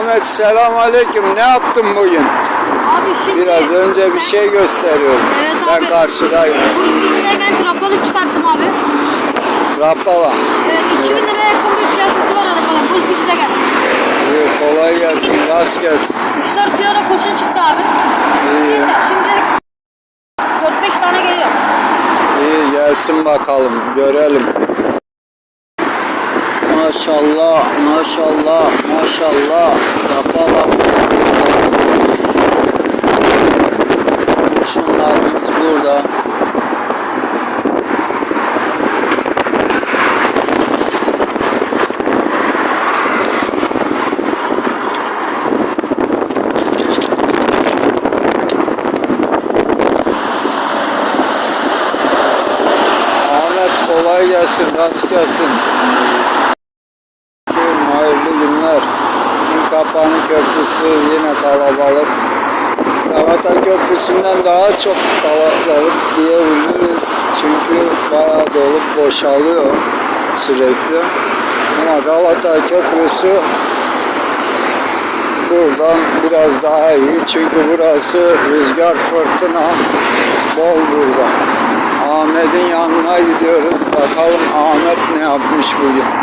Ahmet selam aleyküm. Ne yaptın bugün? Abi şimdi... Biraz önce bir şey gösteriyorum. Evet ben abi. karşıdayım. Bu ikisinden rapalık çıkarttım abi. Rapala. Evet 2000 liraya yakın bir piyasası var arabalar. Bu de geldi. İyi, kolay gelsin. Rast gelsin. 3-4 kilo da koşun çıktı abi. İyi, Neyse şimdi 4-5 tane geliyor. iyi gelsin bakalım. Görelim. Maşallah, maşallah, maşallah. Rapala. Kurşunlarımız burada. Ahmet kolay gelsin, rast gelsin. Kapanı Köprüsü yine kalabalık. Galata Köprüsü'nden daha çok kalabalık diyebiliriz. Çünkü bayağı dolup boşalıyor sürekli. Ama Galata Köprüsü buradan biraz daha iyi. Çünkü burası rüzgar fırtına bol burada. Ahmet'in yanına gidiyoruz. Bakalım Ahmet ne yapmış bugün.